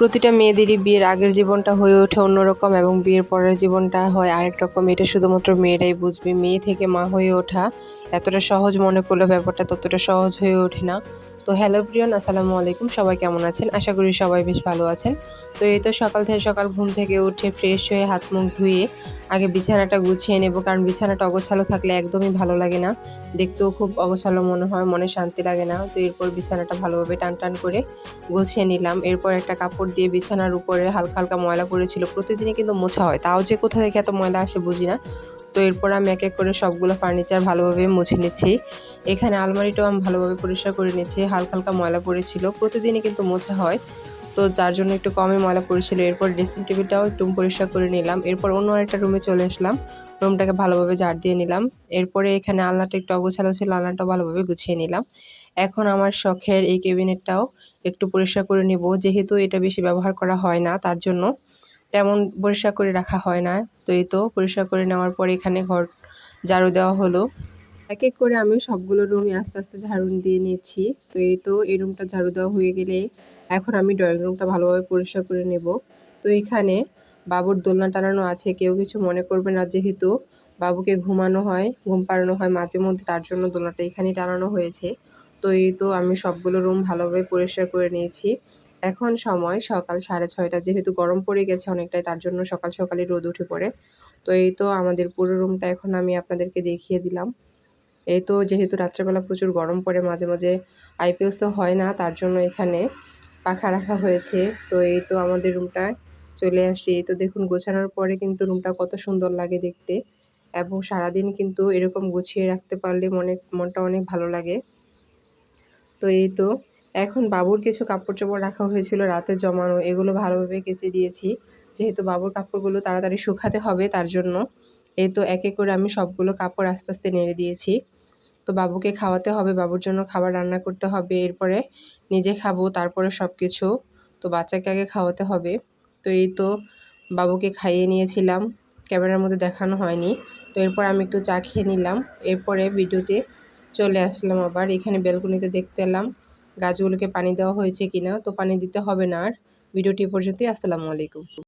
প্রতিটা মেয়েদেরই বিয়ের আগের জীবনটা হয়ে ওঠে অন্যরকম এবং বিয়ের পরের জীবনটা হয় আরেক রকম। এটা শুধুমাত্র মেয়েরাই বুঝবে। মেয়ে থেকে মা হয়ে ওঠা এতটা সহজ মনে করলে ব্যাপারটা ততটা সহজ হয়ে ওঠে না। তো হ্যালো প্রিয়ন, আসসালামু আলাইকুম। সবাই কেমন আছেন? আশা করি সবাই বেশ ভালো আছেন। তো এই তো সকাল থেকে সকাল ঘুম থেকে উঠে ফ্রেশ হয়ে হাত মুখ ধুয়ে আগে বিছানাটা গুছিয়ে নেব, কারণ বিছানাটা অগোছালো থাকলে একদমই ভালো লাগে না। দেখতেও খুব অগোছালো মনে হয়, মনে শান্তি লাগে না। তো এরপর বিছানাটা ভালোভাবে টান টান করে গুছিয়ে নিলাম। এরপর একটা কাপড় দিয়ে বিছানার উপরে হালকা হালকা ময়লা পড়েছিল। প্রতিদিনই কিন্তু মোছা হয়। তাও যে কোথা থেকে এত ময়লা আসে বুঝি না। তো এরপর আমি এক এক করে সবগুলো ফার্নিচার ভালোভাবে মুছে নিচ্ছি। এখানে আলমারিটাও আমি ভালোভাবে পরিষ্কার করে নিচ্ছি হালকা হালকা ময়লা পড়েছিল। প্রতিদিনই কিন্তু মোছা হয়। তো যার জন্য একটু কমই ময়লা পড়েছিল। এরপর ড্রেসিং টেবিলটাও একটু পরিষ্কার করে নিলাম। এরপর অন্য একটা রুমে চলে আসলাম। রুমটাকে ভালোভাবে ঝাড় দিয়ে নিলাম। এরপরে এখানে আলনাটা একটু অগোছালো ছিল। আলনাটাও ভালোভাবে গুছিয়ে নিলাম। এখন আমার শখের এই কেবিনেটটাও একটু পরিষ্কার করে নিব। যেহেতু এটা বেশি ব্যবহার করা হয় না, তার জন্য তেমন পরিষ্কার করে রাখা হয় না। তো এই তো পরিষ্কার করে নেওয়ার পর এখানে ঘর ঝাড়ু দেওয়া হলো। এক এক করে আমি সবগুলো রুমে আস্তে আস্তে ঝাড়ু দিয়ে নিয়েছি তো এই তো এই রুমটা ঝাড়ু দেওয়া হয়ে গেলে এখন আমি ড্রয়িং রুমটা ভালোভাবে পরিষ্কার করে নেব। তো এখানে বাবুর দোলনা টানানো আছে। কেউ কিছু মনে করবে না যেহেতু বাবুকে ঘুমানো হয়, ঘুম পাড়ানো হয়। মাঝে মধ্যে তার জন্য দোলনাটা এখানেই টানানো হয়েছে। তো এই তো আমি সবগুলো রুম ভালোভাবে পরিষ্কার করে নিয়েছি। এখন সময় সকাল সাড়ে ছয়টা, যেহেতু গরম পড়ে গেছে অনেকটাই, তার জন্য সকাল সকালই রোদ উঠে পড়ে। তো এই তো আমাদের পুরো রুমটা এখন আমি আপনাদেরকে দেখিয়ে দিলাম। এই তো যেহেতু রাত্রেবেলা প্রচুর গরম পড়ে, মাঝে মাঝে আইপিএস তো হয় না, তার জন্য এখানে পাখা রাখা হয়েছে। তো এই তো আমাদের রুমটায় চলে আসি এই তো দেখুন, গোছানোর পরে কিন্তু রুমটা কত সুন্দর লাগে দেখতে। এবং সারাদিন কিন্তু এরকম গুছিয়ে রাখতে পারলে মনে, মনটা অনেক ভালো লাগে। তো এই তো এখন বাবুর কিছু কাপড় চোপড় রাখা হয়েছিল, রাতে জমানো। এগুলো ভালোভাবে কেচে দিয়েছি। যেহেতু বাবুর কাপড়গুলো তাড়াতাড়ি শুকাতে হবে, তার জন্য এই তো এক এক করে আমি সবগুলো কাপড় আস্তে আস্তে নেড়ে দিয়েছি। তো বাবুকে খাওয়াতে হবে, বাবুর জন্য খাবার রান্না করতে হবে, এরপরে নিজে খাব, তারপরে সব কিছু তো বাচ্চাকে আগে খাওয়াতে হবে। তো এই তো বাবুকে খাইয়ে নিয়েছিলাম, ক্যামেরার মধ্যে দেখানো হয়নি। তো এরপর আমি একটু চা খেয়ে নিলাম। এরপরে ভিডিওতে চলে আসলাম আবার, এখানে বেলকনিতে দেখতে এলাম। গাছগুলোকে পানি দেওয়া হয়েছে কিনা, তো পানি দিতে হবে না আর। ভিডিওটি পর্যন্তই, আসসালামু আলাইকুম।